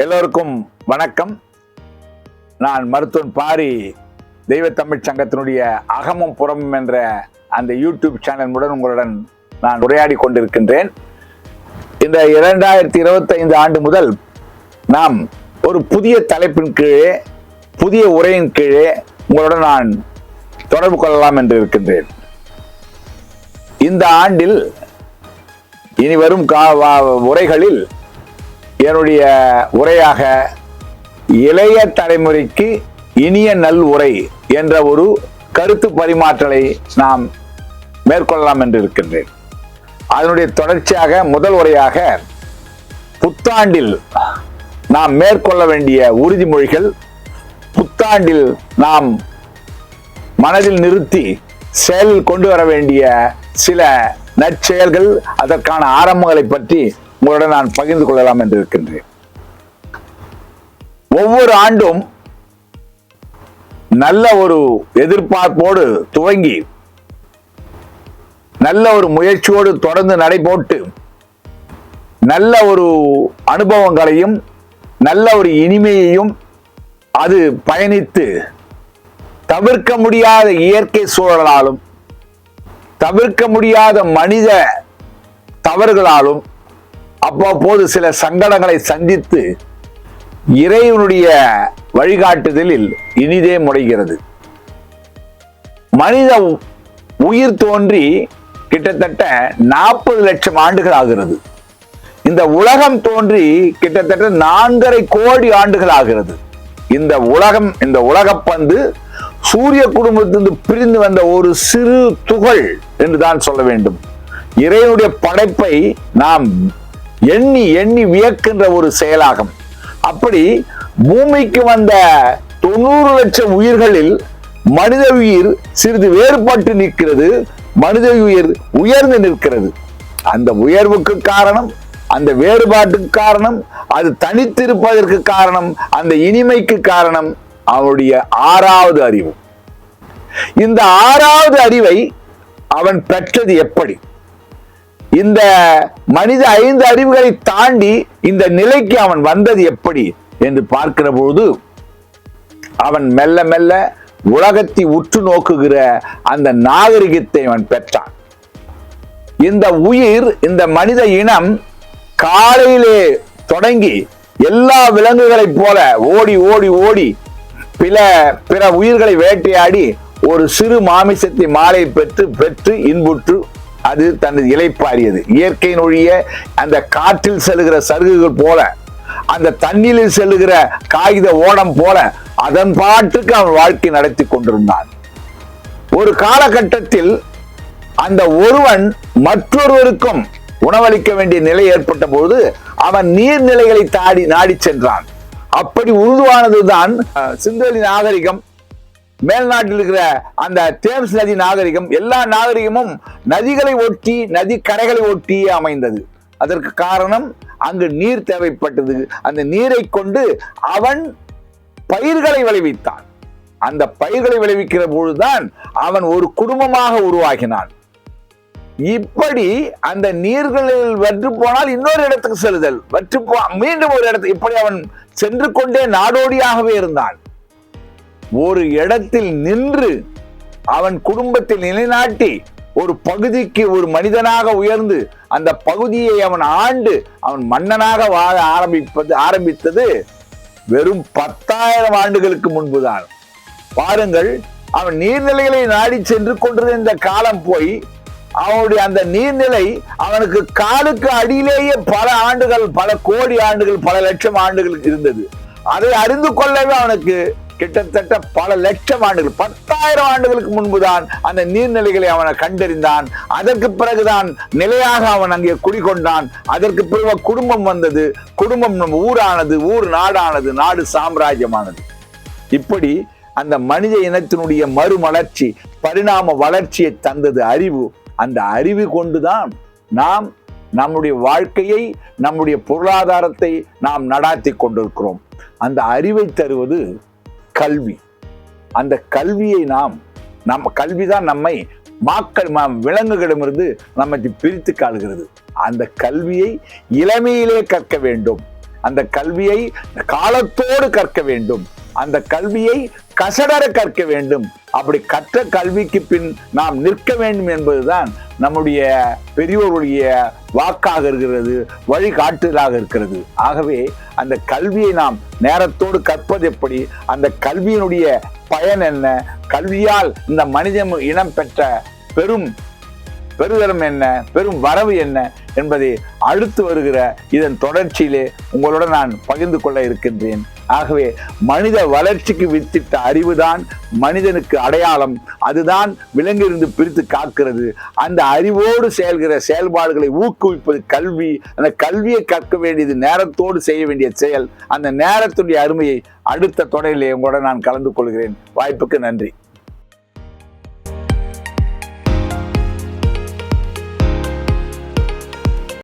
எல்லோருக்கும் வணக்கம். நான் மருத்துவன் பாரி தெய்வத்தமிழ் சங்கத்தினுடைய அகமும் புறமும் என்ற அந்த யூடியூப் சேனல் மூலம் உங்களுடன் நான் உரையாடி கொண்டிருக்கின்றேன். இந்த இரண்டாயிரத்தி இருபத்தைந்து ஆண்டு முதல் நாம் ஒரு புதிய தலைப்பின் கீழே புதிய உரையின் கீழே உங்களுடன் நான் தொடர்பு கொள்ளலாம் என்று இருக்கின்றேன். இந்த ஆண்டில் இனி வரும் கா வா- உரைகளில் என்னுடைய உரையாக இளைய தலைமுறைக்கு இனிய நல் உரை என்ற ஒரு கருத்து பரிமாற்றலை நாம் மேற்கொள்ளலாம் என்று இருக்கின்றேன். அதனுடைய தொடர்ச்சியாக முதல் உரையாக புத்தாண்டில் நாம் மேற்கொள்ள வேண்டிய உறுதிமொழிகள் புத்தாண்டில் நாம் மனதில் நிறுத்தி செயலில் கொண்டு வர வேண்டிய சில நற்செயல்கள் அதற்கான ஆரம்பங்களை பற்றி உங்களுடன் நான் பகிர்ந்து கொள்ளலாம் என்று இருக்கின்றேன். ஒவ்வொரு ஆண்டும் நல்ல ஒரு எதிர்பார்ப்போடு துவங்கி நல்ல ஒரு முயற்சியோடு தொடர்ந்து நடைபோட்டு நல்ல ஒரு அனுபவங்களையும் நல்ல ஒரு இனிமையையும் அது பயணித்து தவிர்க்க முடியாத இயற்கை சூழலாலும் தவிர்க்க முடியாத மனித தவறுகளாலும் அவ்வப்போது சில சங்கடங்களை சந்தித்து இறைவனுடைய வழிகாட்டுதலில் இனிதே முடைகிறது. மனித உயிர் தோன்றி கிட்டத்தட்ட நாற்பது லட்சம் ஆண்டுகள் ஆகிறது. இந்த உலகம் தோன்றி கிட்டத்தட்ட நான்கரை கோடி ஆண்டுகள் ஆகிறது. இந்த உலகம் இந்த உலகப்பந்து சூரிய குடும்பத்திலிருந்து பிரிந்து வந்த ஒரு சிறு துகள் என்று தான் சொல்ல வேண்டும். இறைவனுடைய படைப்பை நாம் எண்ணி எண்ணி வியக்கின்ற ஒரு செயலாகும். அப்படி பூமிக்கு வந்த தொண்ணூறு லட்சம் உயிர்களில் மனித உயிர் சிறிது வேறுபட்டு நிற்கிறது மனித உயிர் உயர்ந்து நிற்கிறது. அந்த உயர்வுக்கு காரணம் அந்த வேறுபாட்டுக்கு காரணம் அது தனித்திருப்பதற்கு காரணம் அந்த இனிமைக்கு காரணம் அவனுடைய ஆறாவது அறிவு. இந்த ஆறாவது அறிவை அவன் பெற்றது எப்படி? இந்த மனித ஐந்து அறிவுகளை தாண்டி இந்த நிலைக்கு அவன் வந்தது எப்படி என்று பார்க்கிற பொழுது அவன் மெல்ல மெல்ல உலகத்தை உற்று நோக்குகிற அந்த நாகரிகத்தை அவன் பெற்றான். இந்த உயிர் இந்த மனித இனம் காலையிலே தொடங்கி எல்லா விலங்குகளைப் போல ஓடி ஓடி ஓடி பிற பிற உயிர்களை வேட்டையாடி ஒரு சிறு மாமிசத்தை மாலை பெற்று பெற்று இன்புற்று அது தனது இலைப்பாரியது இயற்கையின் ஒழிய அந்த காற்றில் செல்லுகிற சருகுகள் போல அந்த தண்ணீரில் செல்லுகிற காகித ஓடம் போல அதன் பாட்டுக்கு அவன் வாழ்க்கை நடத்தி கொண்டிருந்தான். ஒரு காலகட்டத்தில் அந்த ஒருவன் மற்றொருவருக்கும் உணவளிக்க வேண்டிய நிலை ஏற்பட்ட போது அவன் நீர்நிலைகளை தாடி நாடி சென்றான். அப்படி உருவானதுதான் அஹ், சிந்தவெளி நாகரிகம் மேல்நாட்டில் இருக்கிற அந்த தேம்ஸ் நதி நாகரிகம் எல்லா நாகரிகமும் நதிகளை ஒட்டி நதி கரைகளை ஒட்டியே அமைந்தது. அதற்கு காரணம் அங்கு நீர் தேவைப்பட்டது. அந்த நீரை கொண்டு அவன் பயிர்களை விளைவித்தான். அந்த பயிர்களை விளைவிக்கிற பொழுதுதான் அவன் ஒரு குடும்பமாக உருவாகினான். இப்படி அந்த நீர்களில் வற்று போனால் இன்னொரு இடத்துக்கு செல்லுதல். வற்று மீண்டும் ஒரு இடத்துக்கு இப்படி அவன் சென்று கொண்டே நாடோடியாகவே இருந்தான். ஒரு இடத்தில் நின்று அவன் குடும்பத்தை நிலைநாட்டி ஒரு பகுதிக்கு ஒரு மனிதனாக உயர்ந்து அந்த பகுதியை அவன் ஆண்டு அவன் மன்னனாக வாழ ஆரம்பிப்பது ஆரம்பித்தது வெறும் பத்தாயிரம் ஆண்டுகளுக்கு முன்புதான். பாருங்கள் அவன் நீர்நிலைகளை நாடி சென்று கொண்டிருந்த இந்த காலம் போய் அவனுடைய அந்த நீர்நிலை அவனுக்கு காலுக்கு அடியிலேயே பல ஆண்டுகள் பல கோடி ஆண்டுகள் பல லட்சம் ஆண்டுகளுக்கு இருந்தது. அதை அறிந்து கொள்ளவே அவனுக்கு கிட்டத்தட்ட பல லட்சம் ஆண்டுகள் பத்தாயிரம் ஆண்டுகளுக்கு முன்புதான் அந்த நீர்நிலைகளை அவனை கண்டறிந்தான். அதற்கு பிறகுதான் நிலையாக அவன் அங்கே குடிகொண்டான். அதற்கு பிறகு குடும்பம் வந்தது. குடும்பம் நம்ம ஊரானது ஊர் நாடானது நாடு சாம்ராஜ்யமானது. இப்படி அந்த மனித இனத்தினுடைய மறுமலர்ச்சி பரிணாம வளர்ச்சியை தந்தது அறிவு. அந்த அறிவு கொண்டுதான் நாம் நம்முடைய வாழ்க்கையை நம்முடைய பொருளாதாரத்தை நாம் நடாத்தி கொண்டிருக்கிறோம். அந்த அறிவை தருவது கல்வி. அந்த கல்வியை நாம் நம்ம கல்விதான் நம்மை மாக்கள் விலங்குகளிடமிருந்து நம்மை பிரித்து காடுகிறது அந்த கல்வியை இளமையிலே கற்க வேண்டும். அந்த கல்வியை காலத்தோடு கற்க வேண்டும். அந்த கல்வியை கசடர கற்க வேண்டும். அப்படி கற்ற கல்விக்கு பின் நாம் நிற்க வேண்டும் என்பதுதான் நம்முடைய பெரியோருடைய வாக்காக இருக்கிறது வழிகாட்டுதலாக இருக்கிறது. ஆகவே அந்த கல்வியை நாம் நேரத்தோடு கற்பது எப்படி? அந்த கல்வியினுடைய பயன் என்ன? கல்வியால் இந்த மனித இனம் பெற்ற பெரும் பெருதரம் என்ன? பெரும் வரவு என்ன? என்பதை அடுத்து வருகிற இதன் தொடர்ச்சியிலே உங்களுடன் நான் பகிர்ந்து கொள்ள இருக்கின்றேன். ஆகவே மனித வளர்ச்சிக்கு வித்திட்ட அறிவுதான் மனிதனுக்கு அடையாளம். அதுதான் விலங்கிலிருந்து பிரித்து காக்கிறது. அந்த அறிவோடு செயல்கிற செயல்பாடுகளை ஊக்குவிப்பது கல்வி. அந்த கல்வியை கற்க வேண்டியது நேரத்தோடு செய்ய வேண்டிய செயல். அந்த நேரத்துடைய அருமையை அடுத்த தொடரிலே உங்களோட நான் கலந்து கொள்கிறேன். வாய்ப்புக்கு நன்றி.